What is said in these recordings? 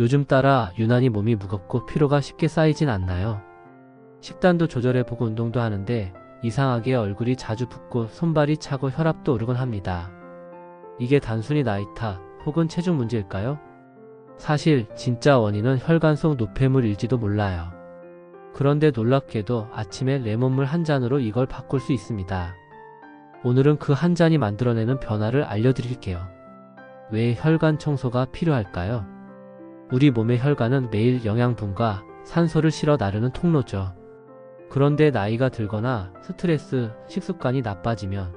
요즘 따라 유난히 몸이 무겁고 피로가 쉽게 쌓이진 않나요? 식단도 조절해보고 운동도 하는데 이상하게 얼굴이 자주 붓고 손발이 차고 혈압도 오르곤 합니다. 이게 단순히 나이 탓 혹은 체중 문제일까요? 사실 진짜 원인은 혈관 속 노폐물일지도 몰라요. 그런데 놀랍게도 아침에 레몬물 한 잔으로 이걸 바꿀 수 있습니다. 오늘은 그 한 잔이 만들어내는 변화를 알려드릴게요. 왜 혈관 청소가 필요할까요? 우리 몸의 혈관은 매일 영양분과 산소를 실어 나르는 통로죠. 그런데 나이가 들거나 스트레스, 식습관이 나빠지면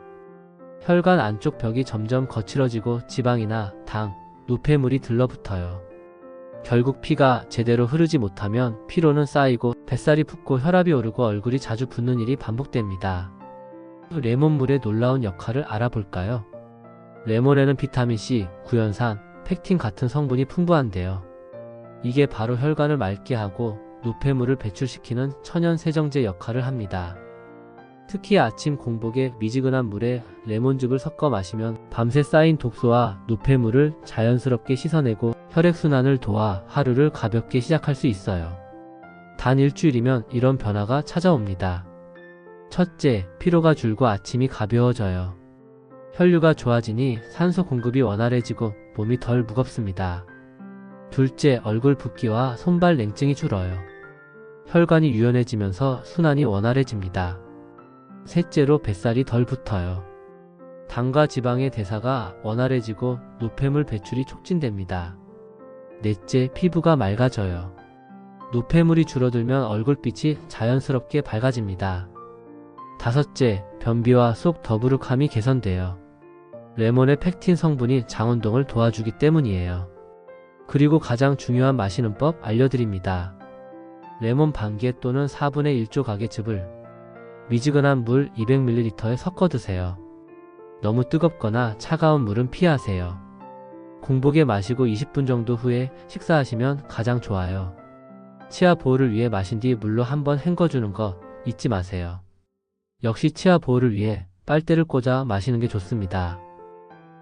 혈관 안쪽 벽이 점점 거칠어지고 지방이나 당, 노폐물이 들러붙어요. 결국 피가 제대로 흐르지 못하면 피로는 쌓이고 뱃살이 붓고 혈압이 오르고 얼굴이 자주 붓는 일이 반복됩니다. 레몬물의 놀라운 역할을 알아볼까요? 레몬에는 비타민C, 구연산, 팩틴 같은 성분이 풍부한데요. 이게 바로 혈관을 맑게 하고 노폐물을 배출시키는 천연 세정제 역할을 합니다. 특히 아침 공복에 미지근한 물에 레몬즙을 섞어 마시면 밤새 쌓인 독소와 노폐물을 자연스럽게 씻어내고 혈액순환을 도와 하루를 가볍게 시작할 수 있어요. 단 일주일이면 이런 변화가 찾아옵니다. 첫째, 피로가 줄고 아침이 가벼워져요. 혈류가 좋아지니 산소 공급이 원활해지고 몸이 덜 무겁습니다. 둘째, 얼굴 붓기와 손발 냉증이 줄어요. 혈관이 유연해지면서 순환이 원활해집니다. 셋째로 뱃살이 덜 붙어요. 당과 지방의 대사가 원활해지고 노폐물 배출이 촉진됩니다. 넷째, 피부가 맑아져요. 노폐물이 줄어들면 얼굴빛이 자연스럽게 밝아집니다. 다섯째, 변비와 속 더부룩함이 개선돼요. 레몬의 팩틴 성분이 장운동을 도와주기 때문이에요. 그리고 가장 중요한 마시는 법 알려드립니다. 레몬 반개 또는 4분의 1조 가게즙을 미지근한 물 200ml에 섞어 드세요. 너무 뜨겁거나 차가운 물은 피하세요. 공복에 마시고 20분 정도 후에 식사하시면 가장 좋아요. 치아 보호를 위해 마신 뒤 물로 한번 헹궈주는 거 잊지 마세요. 역시 치아 보호를 위해 빨대를 꽂아 마시는 게 좋습니다.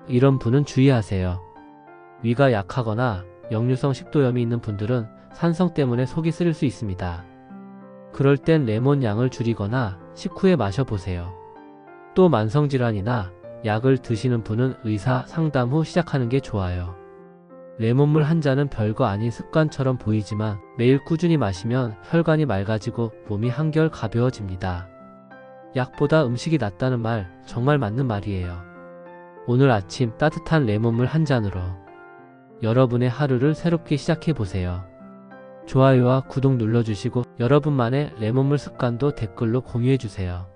이런 분은 주의하세요. 위가 약하거나 역류성 식도염이 있는 분들은 산성 때문에 속이 쓰릴 수 있습니다. 그럴 땐 레몬 양을 줄이거나 식후에 마셔보세요. 또 만성질환이나 약을 드시는 분은 의사 상담 후 시작하는 게 좋아요. 레몬물 한 잔은 별거 아닌 습관처럼 보이지만 매일 꾸준히 마시면 혈관이 맑아지고 몸이 한결 가벼워집니다. 약보다 음식이 낫다는 말 정말 맞는 말이에요. 오늘 아침 따뜻한 레몬물 한 잔으로 여러분의 하루를 새롭게 시작해 보세요. 좋아요와 구독 눌러주시고 여러분만의 레몬물 습관도 댓글로 공유해 주세요.